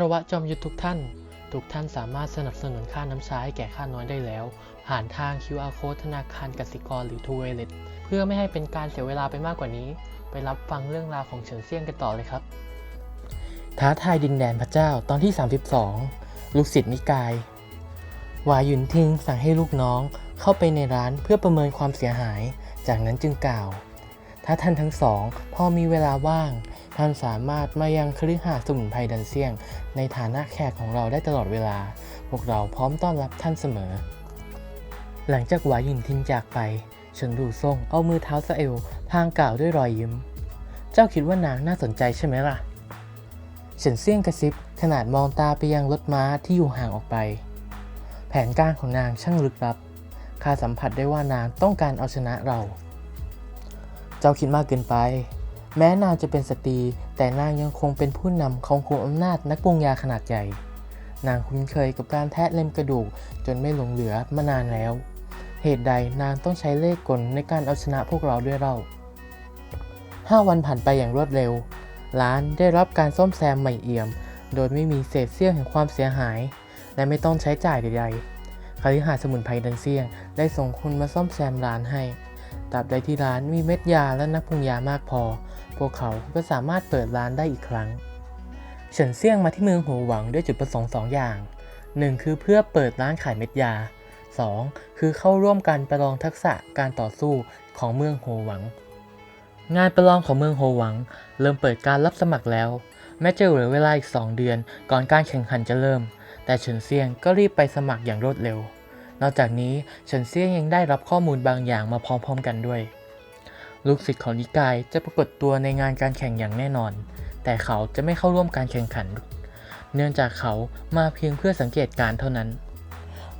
ารวะจอมยุทธทุกท่าน ทุกท่านสามารถสนับสนุนค่าน้ำชาให้แก่ข้าน้อยได้แล้ว ผ่านทาง QR Code ธนาคารกสิกรหรือ t ูเวเลตเพื่อไม่ให้เป็นการเสียเวลาไปมากกว่านี้ ไปรับฟังเรื่องราวของเฉินเซียงกันต่อเลยครับ ท้าทายดินแดนพระเจ้าตอนที่ 32 ลูกศิษย์นิกาย วายุนทิงสั่งให้ลูกน้องเข้าไปในร้านเพื่อประเมินความเสียหาย จากนั้นจึงกล่าว ถ้าท่านทั้งสองพอมีเวลาว่าง ท่านสามารถมายังคฤหาสมุนไพรดันเซียง ในฐานะแขกของเราได้ตลอดเวลา พวกเราพร้อมต้อนรับท่านเสมอ หลังจากหวายินทิงจากไปเฉินดูซ่งเอามือเท้าสะเอวพางกล่าวด้วยรอยยิ้ม เจ้าคิดว่านางน่าสนใจใช่ไหมล่ะเฉินเซี่ยงกระซิบขนาดมองตาไปยังรถม้าที่อยู่ห่างออกไป แผนการของนางช่างลึกลับข้าสัมผัสได้ว่านางต้องการเอาชนะเรา เจ้าคิดมากเกินไป แม้นางจะเป็นสตรี แต่นางยังคงเป็นผู้นำของคุมอำนาจนักปรุงยาขนาดใหญ่ นางคุ้นเคยกับการแทะเล็มกระดูกจนไม่หลงเหลือมานานแล้ว เหตุใดนางต้องใช้เล่ห์กลในการเอาชนะพวกเราด้วยเราห้าวันผ่านไปอย่างรวดเร็ว ร้านได้รับการซ่อมแซมใหม่เอี่ยม โดยไม่มีเศษเสี้ยวแห่งความเสียหาย และไม่ต้องใช้จ่ายใดๆคฤหาสน์สมุนไพรดันเซียง ได้ส่งคนมาซ่อมแซมร้านให้ตราบใดที่ร้านมีเม็ดยาและนักปรุงยามากพอ พวกเขาก็สามารถเปิดร้านได้อีกครั้ง เฉินเซี่ยงมาที่เมืองหัวหวังด้วยจุดประสงค์สองอย่าง 1. คือเพื่อเปิดร้านขายเม็ดยา 2. คือเข้าร่วมการประลองทักษะการต่อสู้ของเมืองโฮหวัง งานประลองของเมืองโฮหวัง เริ่มเปิดการรับสมัครแล้ว แม้จะเหลือเวลาอีก 2 เดือนก่อนการแข่งขันจะเริ่ม แต่เฉินเซียงก็รีบไปสมัครอย่างรวดเร็ว นอกจากนี้เฉินเซียงยังได้รับข้อมูลบางอย่างมาพร้อมๆกันด้วย ลูกศิษย์ของนิกายจะปรากฏตัวในงานการแข่งอย่างแน่นอน แต่เขาจะไม่เข้าร่วมการแข่งขัน เนื่องจากเขามาเพียงเพื่อสังเกตการณ์เท่านั้น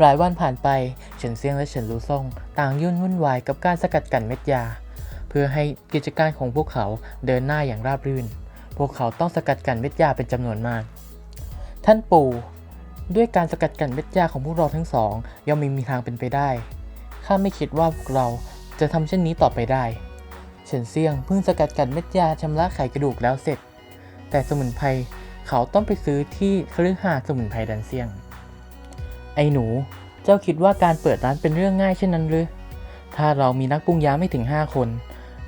หลายวันผ่านไปเฉินเซียงและเฉินรูซ่งต่างยุ่นวุ่นวายกับการสกัดกั้นเม็ดยา เพื่อให้กิจการของพวกเขาเดินหน้าอย่างราบรื่น พวกเขาต้องสกัดกั้นเม็ดยาเป็นจำนวนมาก ท่านปู่ด้วยการสกัดกั้นเม็ดยาของพวกเราทั้งสองย่อมไม่มีทางเป็นไปได้ข้าไม่คิดว่าพวกเราจะทำเช่นนี้ต่อไปได้ เฉินเซียงเพิ่งสกัดกั้นเม็ดยาชำระไขกระดูกแล้วเสร็จ แต่สมุนไพรเขาต้องไปซื้อที่คฤหาสน์สมุนไพรดันเซียง ไอ้หนู เจ้าคิดว่าการเปิดร้านเป็นเรื่องง่ายเช่นนั้นหรือ ถ้าเรามีนักปรุงยาไม่ถึง 5 คน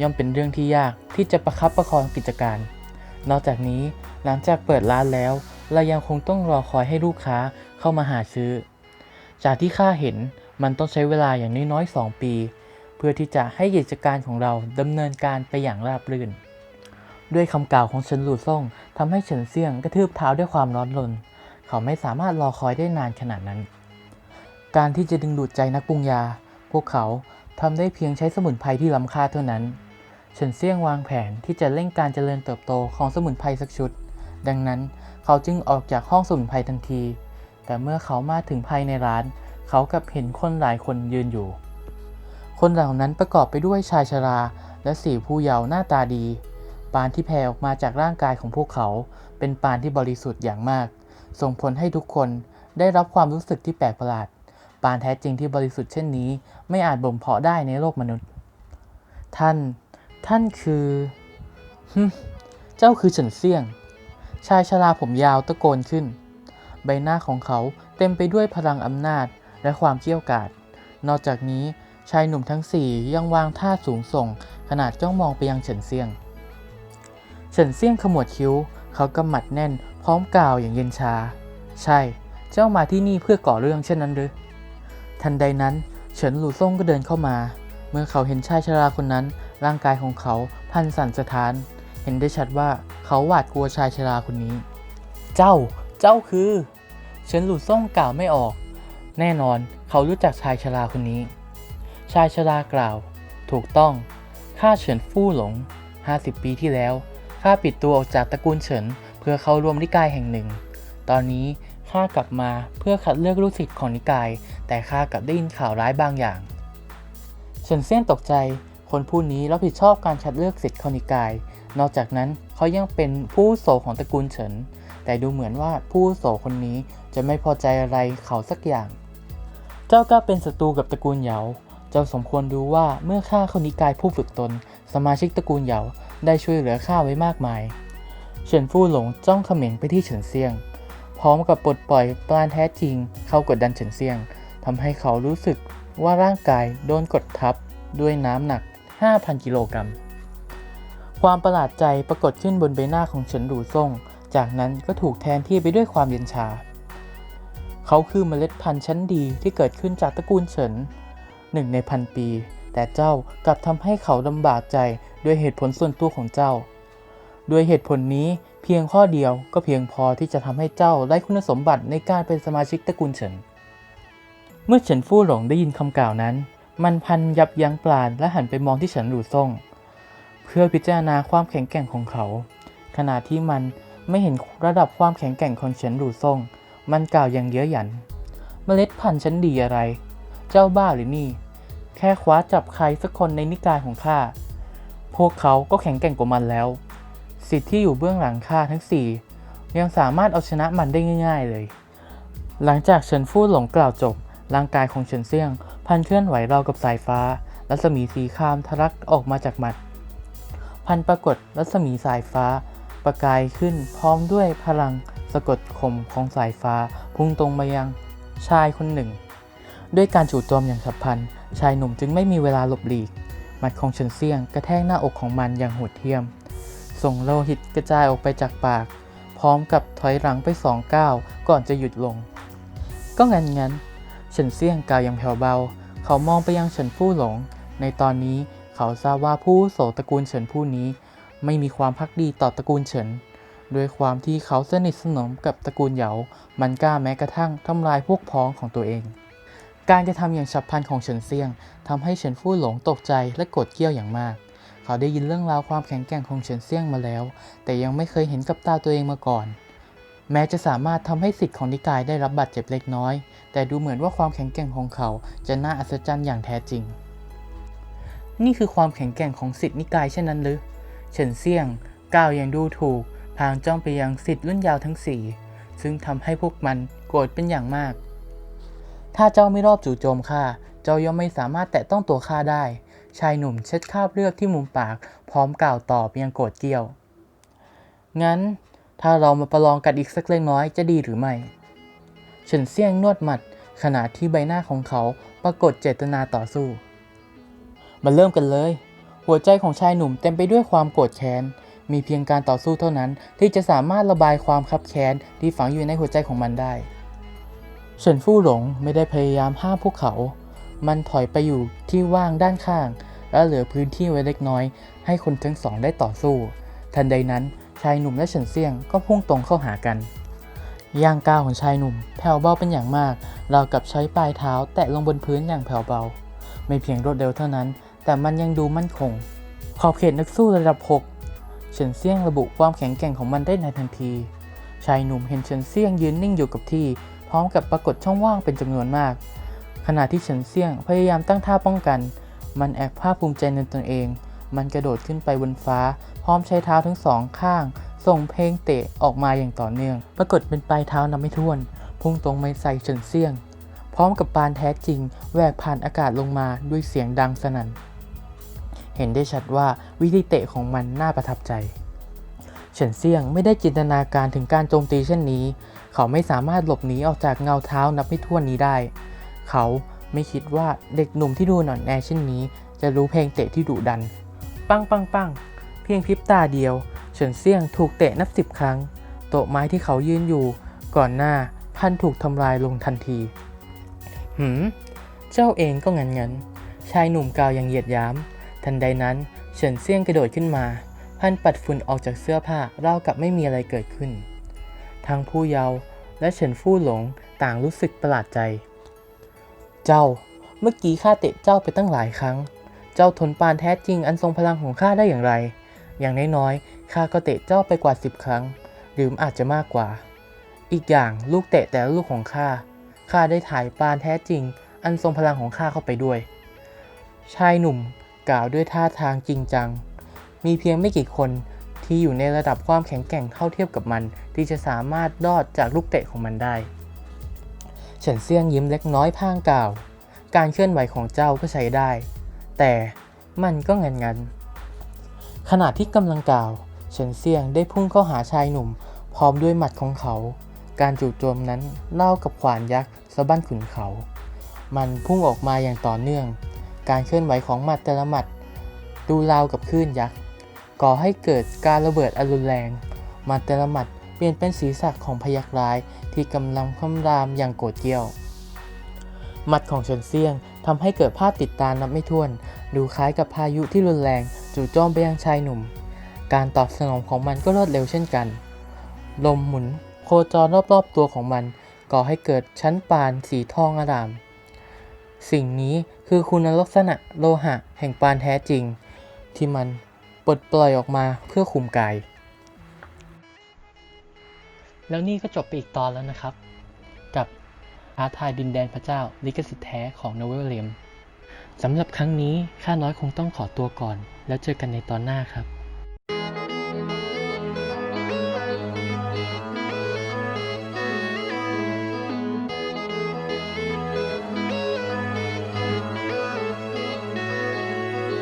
ย่อมเป็นเรื่องที่ยากที่จะประคับประคองกิจการ นอกจากนี้หลังจากเปิดร้านแล้ว เรายังคงต้องรอคอยให้ลูกค้าเข้ามาหาซื้อ จากที่ข้าเห็นมันต้องใช้เวลาอย่างน้อยๆ2ปี พื่อที่จะให้กิจการของเราดำเนินการไปอย่างราบรื่น ด้วยคำกล่าวของเฉินหลู่ซ่งทำให้เฉินเซียงกระทืบเท้าด้วยความร้อนรน เขาไม่สามารถรอคอยได้นานขนาดนั้น การที่จะดึงดูดใจนักปรุงยา พวกเขาทำได้เพียงใช้สมุนไพรที่ล้ำค่าเท่านั้นเฉินเซียงวางแผนที่จะเร่งการเจริญเติบโตของสมุนไพรสักชุด ดังนั้นเขาจึงออกจากห้องสมุนไพรทันที แต่เมื่อเขามาถึงภายในร้าน เขากับเห็นคนหลายคนยืนอยู่ คนเหล่านั้นประกอบไปด้วยชายชรา และสี่ผู้เยาว์หน้าตาดี ปานที่แผ่ออกมาจากร่างกายของพวกเขา เป็นปานที่บริสุทธิ์อย่างมาก ส่งผลให้ทุกคนได้รับความรู้สึกที่แปลกประหลาด ปานแท้จริงที่บริสุทธิ์เช่นนี้ ไม่อาจบ่มเพาะได้ในโลกมนุษย์ ท่าน ท่านคือเจ้าคือเฉินเซี่ยง ชายชราผมยาวตะโกนขึ้น ใบหน้าของเขาเต็มไปด้วยพลังอำนาจและความเกี้ยวกาดนอกจากนี้ ชายหนุ่มทั้งสี่ยังวางท่าสูงส่ง ขนาดจ้องมองไปยังเฉินเซียง เฉินเซียงขมวดคิ้ว เขากำหมัดแน่น พร้อมกล่าวอย่างเย็นชา ใช่ เจ้ามาที่นี่เพื่อก่อเรื่องเช่นนั้นหรือ ทันใดนั้น เฉินหลู่ซ่งก็เดินเข้ามา เมื่อเขาเห็นชายชราคนนั้น ร่างกายของเขาพันสั่นสะท้าน เห็นได้ชัดว่าเขาหวาดกลัวชายชราคนนี้ เจ้า เจ้าคือ เฉินหลู่ซ่งกล่าวไม่ออก แน่นอน เขารู้จักชายชราคนนี้ ชายชรากล่าว ถูกต้อง ข้าเฉินฟู่หลง 50 ปีที่แล้ว ข้าปิดตัวออกจากตระกูลเฉิน เพื่อเข้าร่วมนิกายแห่งหนึ่ง ตอนนี้ข้ากลับมาเพื่อคัดเลือกลูกศิษย์ของนิกาย แต่ข้ากลับได้ยินข่าวร้ายบางอย่าง เฉินเซี่ยนตกใจ คนผู้นี้รับผิดชอบการคัดเลือกศิษย์ของนิกาย นอกจากนั้นเขายังเป็นผู้โสของตระกูลเฉิน แต่ดูเหมือนว่าผู้โสคนนี้จะไม่พอใจอะไรเขาสักอย่าง เจ้าก็เป็นศัตรูกับตระกูลเหยา เจ้าสมควรรู้ว่าเมื่อข้าเข้านิกายผู้ฝึกตน สมาชิกตระกูลเหยาได้ช่วยเหลือข้าไว้มากมาย เฉินฟู่หลงจ้องเขม็งไปที่เฉินเซียง พร้อมกับปลดปล่อยปราณแท้จริงเข้ากดดันเฉินเซียงทำให้เขารู้สึกว่าร่างกายโดนกดทับด้วยน้ำหนัก 5,000 กิโลกรัม ความประหลาดใจปรากฏขึ้นบนใบหน้าของเฉินหลูซ่ง จากนั้นก็ถูกแทนที่ไปด้วยความเย็นชา เขาคือเมล็ดพันธุ์ชั้นดีที่เกิดขึ้นจากตระกูลเฉิน หนึ่งในพันปี แต่เจ้ากลับทำให้เขาลำบากใจด้วยเหตุผลส่วนตัวของเจ้า ด้วยเหตุผลนี้เพียงข้อเดียวก็เพียงพอที่จะทำให้เจ้าได้คุณสมบัติในการเป็นสมาชิกตระกูลเฉิน เมื่อเฉินฟู่หลงได้ยินคำกล่าวนั้น มันพันยับยั้งปราณและหันไปมองที่เฉินหลู่ซ่ง เพื่อพิจารณาความแข็งแกร่งของเขา ขณะที่มันไม่เห็นระดับความแข็งแกร่งของเฉินหลู่ซ่ง มันกล่าวอย่างเย้ยหยัน เมล็ดพันธุ์ชั้นดีอะไร เจ้าบ้าหรือนี่ แค่คว้าจับใครสักคนในนิกายของข้า พวกเขาก็แข็งแกร่งกว่ามันแล้ว สิทธิ์ที่อยู่เบื้องหลังข้าทั้งสี่ยังสามารถเอาชนะมันได้ง่าย ๆเลย หลังจากเฉินฟู่หลงกล่าวจบ ร่างกายของเฉินเซี่ยง พันเคลื่อนไหวราวกับสายฟ้า รัศมีสีคามทะลักออกมาจากมัดพันปรากฏรัศมีสายฟ้า ประกายขึ้นพร้อมด้วยพลังสะกดข่มของสายฟ้า พุ่งตรงมายังชายคนหนึ่ง ด้วยการจู่โจมอย่างฉับพลัน ชายหนุ่มจึงไม่มีเวลาหลบหลีก หมัดของเฉินเซียงกระแทกหน้าอกของมันอย่างโหดเหี้ยม ส่งโลหิตกระจายออกไปจากปาก พร้อมกับถอยหลังไปสองก้าวก่อนจะหยุดลง ก็งั้นงั้นเฉินเซียงกล่าวอย่างแผ่วเบา เขามองไปยังเฉินฟู่หลง ในตอนนี้เขาทราบว่าผู้โสตระกูลเฉินผู้นี้ ไม่มีความพักดีต่อตระกูลเฉินด้วยความที่เขาสนิทสนมกับตระกูลเหยา มันกล้าแม้กระทั่งทำลายพวกพ้องของตัวเอง การกระทำอย่างฉับพลันของเฉินเซียงทำให้เฉินฟู่หลงตกใจและโกรธเกรี้ยวอย่างมาก เขาได้ยินเรื่องราวความแข็งแกร่งของเฉินเซียงมาแล้ว แต่ยังไม่เคยเห็นกับตาตัวเองมาก่อน แม้จะสามารถทำให้สิทธิ์ของนิกายได้รับบาดเจ็บเล็กน้อย แต่ดูเหมือนว่าความแข็งแกร่งของเขาจะน่าอัศจรรย์อย่างแท้จริง นี่คือความแข็งแกร่งของสิทธินิกายเช่นนั้นหรือเฉินเซียงกล่าวอย่างดูถูกพางจ้องไปยังสิทธิ์รุ่นยาวทั้งสี่ซึ่งทำให้พวกมันโกรธเป็นอย่างมาก ถ้าเจ้าไม่รอบจู่โจมข้า เจ้าย่อมไม่สามารถแตะต้องตัวข้าได้ ชายหนุ่มเช็ดคราบเลือดที่มุมปาก พร้อมกล่าวตอบย่างโกรธเกรี้ยว งั้น ถ้าเรามาประลองกันอีกสักเล็กน้อยจะดีหรือไม่เฉินเซี่ยงนวดหมัด ขณะที่ใบหน้าของเขาปรากฏเจตนาต่อสู้ มาเริ่มกันเลย หัวใจของชายหนุ่มเต็มไปด้วยความโกรธแค้น มีเพียงการต่อสู้เท่านั้นที่จะสามารถระบายความคับแค้นที่ฝังอยู่ในหัวใจของมันได้ เฉินฟู่หลงไม่ได้พยายามห้ามพวกเขา มันถอยไปอยู่ที่ว่างด้านข้าง และเหลือพื้นที่ไว้เล็กน้อย ให้คนทั้งสองได้ต่อสู้ ทันใดนั้นชายหนุ่มและเฉินเซียงก็พุ่งตรงเข้าหากัน ย่างก้าวของชายหนุ่มแผ่วเบาเป็นอย่างมากราวกับใช้ปลายเท้าแตะลงบนพื้นอย่างแผ่วเบา ไม่เพียงรวดเร็วเท่านั้น แต่มันยังดูมั่นคง ขอบเขตนักสู้ระดับ6เฉินเซียงระบุความแข็งแกร่งของมันได้ในทันที ชายหนุ่มเห็นเฉินเซียงยืนนิ่งอยู่กับที่ พร้อมกับปรากฏช่องว่างเป็นจำนวนมาก ขณะที่เฉินเซี่ยงพยายามตั้งท่าป้องกัน มันแอบภาคภูมิใจในตนเอง มันกระโดดขึ้นไปบนฟ้า พร้อมใช้เท้าทั้งสองข้าง ส่งเพลงเตะออกมาอย่างต่อเนื่อง ปรากฏเป็นปลายเท้านับไม่ถ้วน พุ่งตรงไปใส่เฉินเซี่ยง พร้อมกับปานแท้จริงแหวกผ่านอากาศลงมาด้วยเสียงดังสนั่น เห็นได้ชัดว่าวิธีเตะของมันน่าประทับใจเฉินเซี่ยงไม่ได้จินตนาการถึงการโจมตีเช่นนี้ เขาไม่สามารถหลบหนีออกจากเงาเท้านับไม่ถ้วนนี้ได้ เขาไม่คิดว่าเด็กหนุ่มที่ดูหน่อนแอเช่นนี้ จะรู้เพลงเตะที่ดุดัน ปังปังปังเพียงพริบตาเดียวเฉินเซี่ยงถูกเตะนับสิบครั้ง โต๊ะไม้ที่เขายืนอยู่ ก่อนหน้าพันถูกทำลายลงทันที หืม เจ้าเองก็งันงันชายหนุ่มกล่าวอย่างเหยียดยามทันใดนั้นเฉินเซี่ยงกระโดดขึ้นมา พันปัดฝุ่นออกจากเสื้อผ้ารากับไม่มีอะไรเกิดขึ้น ทั้งผู้เยาว์และเฉินฟู่หลงต่างรู้สึกประหลาดใจ เจ้า เมื่อกี้ข้าเตะเจ้าไปตั้งหลายครั้ง เจ้าทนปานแท้จริงอันทรงพลังของข้าได้อย่างไร อย่างน้อยๆข้าก็เตะเจ้าไปกว่าสิบครั้ง หรืออาจจะมากกว่า อีกอย่างลูกเตะแต่ละลูกของข้า ข้าได้ถ่ายปานแท้จริง อันทรงพลังของข้าเข้าไปด้วย ชายหนุ่มกล่าวด้วยท่าทางจริงจัง มีเพียงไม่กี่คน ที่อยู่ในระดับความแข็งแกร่งเท่าเทียบกับมัน ที่จะสามารถรอดจากลูกเตะของมันได้เฉินเซียงยิ้มเล็กน้อยพางกล่าว การเคลื่อนไหวของเจ้าก็ใช้ได้ แต่มันก็งันงันๆขณะที่กำลังกล่าวเฉินเซียงได้พุ่งเข้าหาชายหนุ่ม พร้อมด้วยหมัดของเขา การจู่โจมนั้นเล่ากับขวานยักษ์สะบั้นขุนเขา มันพุ่งออกมาอย่างต่อเนื่อง การเคลื่อนไหวของหมัดแต่ละหมัด ดูราวกับคลื่นยักษ์ ก่อให้เกิดการระเบิดอรุนแรงมัดแต่ละหมัดเปลี่ยนเป็นศีรษะของพยักร้ายที่กำลังคำรามอย่างโกรธเกี้ยวหมัดของเฉินเซียงทำให้เกิดภาพติดตานับไม่ถ้วน ดูคล้ายกับพายุที่รุนแรงจู่โจมไปยังชายหนุ่ม การตอบสนองของมันก็รวดเร็วเช่นกัน ลมหมุนโคจรรอบๆตัวของมันก่อให้เกิดชั้นปานสีทองอร่าม สิ่งนี้คือคุณลักษณะโลหะแห่งปานแท้จริง ที่มัน ปลดปล่อยออกมาเพื่อคุมกาย แล้วนี่ก็จบไปอีกตอนแล้วนะครับ กับอาทายดินแดนพระเจ้าลิขสิทธิ์แท้ของโนเวลเลมสำหรับครั้งนี้ข้าน้อยคงต้องขอตัวก่อน แล้วเจอกันในตอนหน้าครับ